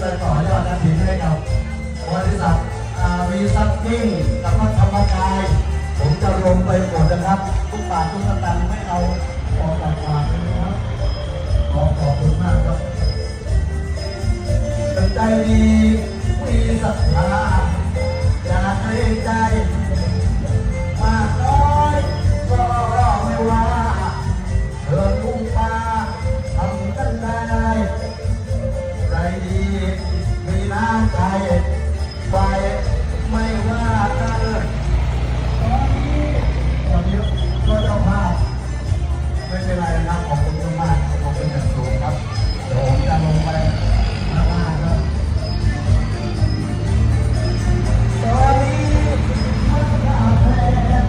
ไปต่อยอดอาชีพให้กับบริษัทวีซัพกิ้งกับพัฒนากายผมจะลงไปหมดนะครับ ทุกบาททุกสตางค์ไม่เอาออจากปากนะครับขอขอบคุณมากครับตั้งใจดีมีศรัทธาอยากให้ใจ ใจไปไม่ว่ากันตอนนี้ก็เจ้าภาพไม่เป็นไรนะครับขอบคุณมากๆขอบคุณอย่างสูงครับเดี๋ยวผมจะลงไปข้างล่างครับตอนนี้มันมาแพง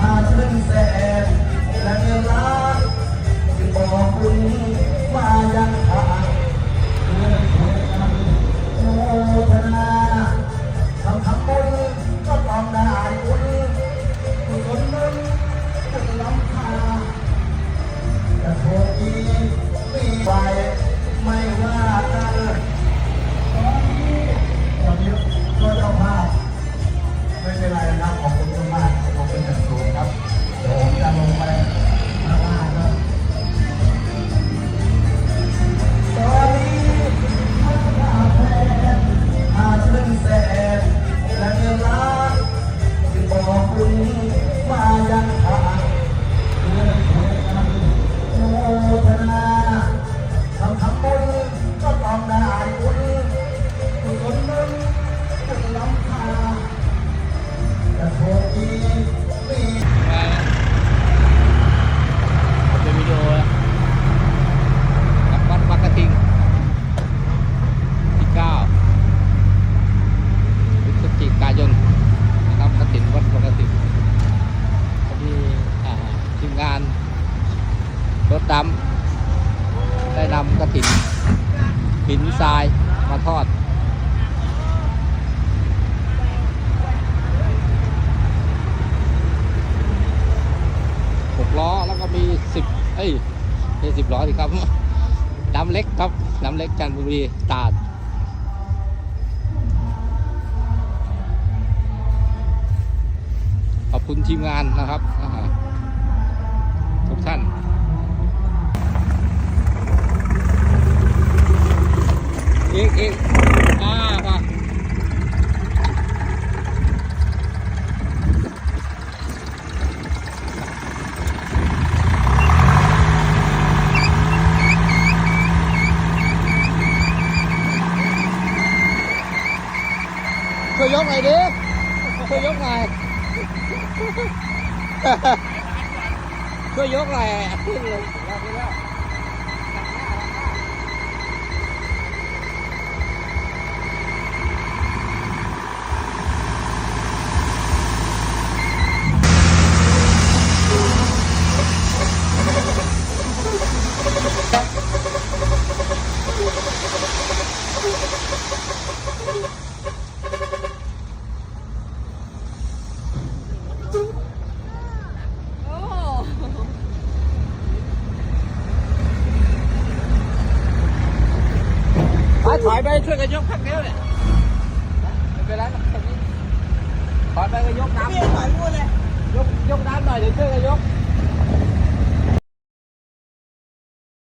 มาถึงแสนและเงินล้านที่บอกคุณ รถดำได้นำกระถินหินทรายมาทอด หกล้อแล้วก็มีสิบเอ้ยม่สิบล้อสิครับน้ำเล็กครับน้ำเล็กจันทบุรีตาดขอบคุณทีมงานนะครับทุกท่าน อีกอีกอ่ามาช่วยยกหน่อยดิช่วยยกหน่อยช่วยยกหน่อยขึ้นเลย ถอยไปช่วยกันยกพักเดียวเนี่ยไม่เป็นไรหรอกแค่นี้ถอยไปก็ยกน้ำพี่ถอยพูดเลยยกยกน้ำหน่อยเดี๋ยวช่วยกันยก